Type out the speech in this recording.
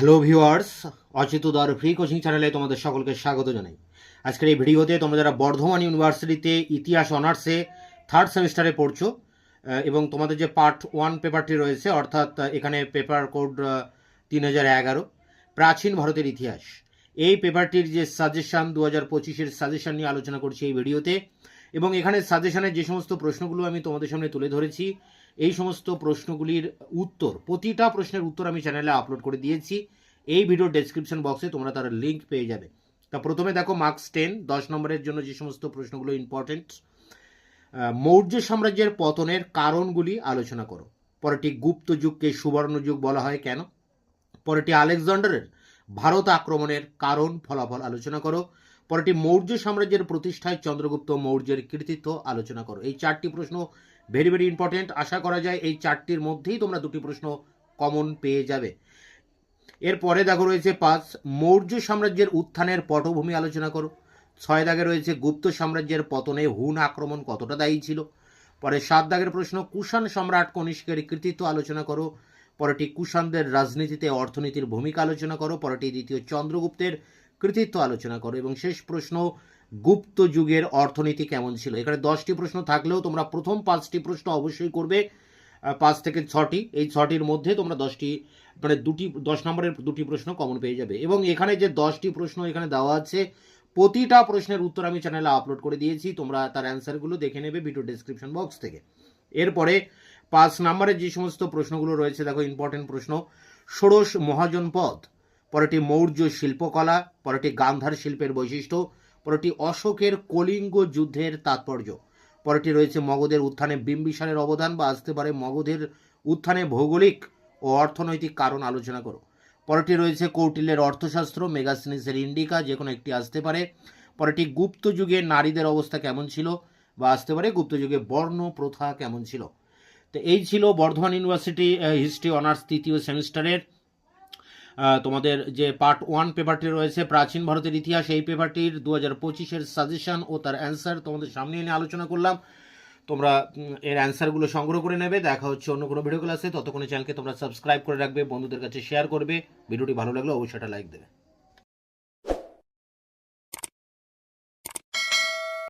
Hello viewers অচিতুদার free coaching চ্যানেলে তোমাদের সকলকে স্বাগত জানাই। আজকের এই ভিডিওতে তোমরা যারা বর্ধমান ইউনিভার্সিটিতে ইতিহাস অনার্সে থার্ড সেমিস্টারে পড়ছো এবং তোমাদের যে পার্ট ওয়ান পেপারটি রয়েছে, অর্থাৎ এখানে পেপার কোড তিন হাজার এগারো, প্রাচীন ভারতের ইতিহাস। এই পেপারটির যে সাজেশন দু হাজার পঁচিশের সাজেশন নিয়ে আলোচনা করছি এই ভিডিওতে, এবং এখানে সাজেশনের যে সমস্ত প্রশ্নগুলো আমি তোমাদের সামনে তুলে ধরেছি, এই সমস্ত প্রশ্নগুলির উত্তর, প্রতিটা প্রশ্নের উত্তর আমি চ্যানেলে আপলোড করে দিয়েছি। এই ভিডিও ডেসক্রিপশন বক্সে তোমরা তার লিঙ্ক পেয়ে যাবে। তা প্রথমে দেখো মার্কস টেন দশ নম্বরের জন্য যে সমস্ত প্রশ্নগুলো ইম্পর্টেন্ট মৌর্য সাম্রাজ্যের পতনের কারণগুলি আলোচনা করো। পরেটি গুপ্ত যুগকে সুবর্ণ যুগ বলা হয় কেন? পরেটি আলেকজান্ডারের ভারত আক্রমণের কারণ ফলাফল আলোচনা করো। পরেটি মৌর্য সাম্রাজ্যের প্রতিষ্ঠায় চন্দ্রগুপ্ত মৌর্যের কৃতিত্ব আলোচনা করো। এই চারটি প্রশ্ন ভেরি ভেরি ইম্পর্টেন্ট আশা করা যায় এই চারটির মধ্যেই তোমরা দুটি প্রশ্ন কমন পেয়ে যাবে। এরপরে দেখো রয়েছে পাঁচ, মৌর্য সাম্রাজ্যের উত্থানের পটভূমি আলোচনা করো। ছয় দাগে রয়েছে গুপ্ত সাম্রাজ্যের পতনে হুন আক্রমণ কতটা দায়ী ছিল? পরে সাত দাগের প্রশ্ন, কুষাণ সম্রাট কনিষ্কের কৃতিত্ব আলোচনা করো। পরেটি কুষাণদের রাজনীতিতে অর্থনীতির ভূমিকা আলোচনা করো। পরেটি দ্বিতীয়, চন্দ্রগুপ্তের কৃতিত্ব আলোচনা করো। এবং শেষ প্রশ্ন, গুপ্ত যুগের অর্থনীতি কেমন ছিল? এখানে দশটি প্রশ্ন থাকলেও তোমরা প্রথম পাঁচটি প্রশ্ন অবশ্যই করবে। পাঁচ থেকে ছটি। এই ছটির মধ্যে তোমরা দশটি মানে দুটি, দশ নম্বরের দুটি প্রশ্ন কমন পেয়ে যাবে। এবং এখানে যে দশটি প্রশ্ন এখানে দেওয়া আছে, প্রতিটা প্রশ্নের উত্তর আমি চ্যানেলে আপলোড করে দিয়েছি, তোমরা তার অ্যান্সারগুলো দেখে নেবে ভিডিও ডেসক্রিপশন বক্স থেকে। এরপরে পাঁচ নম্বরের যে সমস্ত প্রশ্নগুলো রয়েছে, দেখো ইম্পর্টেন্ট প্রশ্ন, ষোড়শ মহাজনপদ পরেটি মৌর্য শিল্পকলা পরেটি গান্ধার শিল্পের বৈশিষ্ট্য পরেটি অশোকের কলিঙ্গ যুদ্ধের তাৎপর্য পরেটি রয়েছে মগধের উত্থানে বিম্বিসারের অবদান বা আসতে পারে মগধের উত্থানে ভৌগোলিক ও অর্থনৈতিক কারণ আলোচনা করো। পরেটি রয়েছে কৌটিল্যের অর্থশাস্ত্র, মেগাসিনিসের ইন্ডিকা, যে কোনো একটি আসতে পারে। পরেটি গুপ্ত যুগে নারীদের অবস্থা কেমন ছিল? বা আসতে পারে গুপ্ত যুগে বর্ণ প্রথা কেমন ছিল? তো এই ছিল বর্ধমান ইউনিভার্সিটি হিস্ট্রি, অনার্স তৃতীয় সেমিস্টারের। তোমাদের যে পার্ট ওয়ান পেপারটি রয়েছে, প্রাচীন ভারতের ইতিহাস, এই পেপারটির দু হাজার পঁচিশের সাজেশন ও তার অ্যান্সার তোমাদের সামনে এনে আলোচনা করলাম। তোমরা এর অ্যান্সারগুলো সংগ্রহ করে নেবে। দেখা হচ্ছে অন্য কোনো ভিডিও ক্লাসে ততক্ষণে চ্যানেলকে তোমরা সাবস্ক্রাইব করে রাখবে, বন্ধুদের কাছে শেয়ার করবে। ভিডিওটি ভালো লাগলে অবশ্যই একটা লাইক দেবে।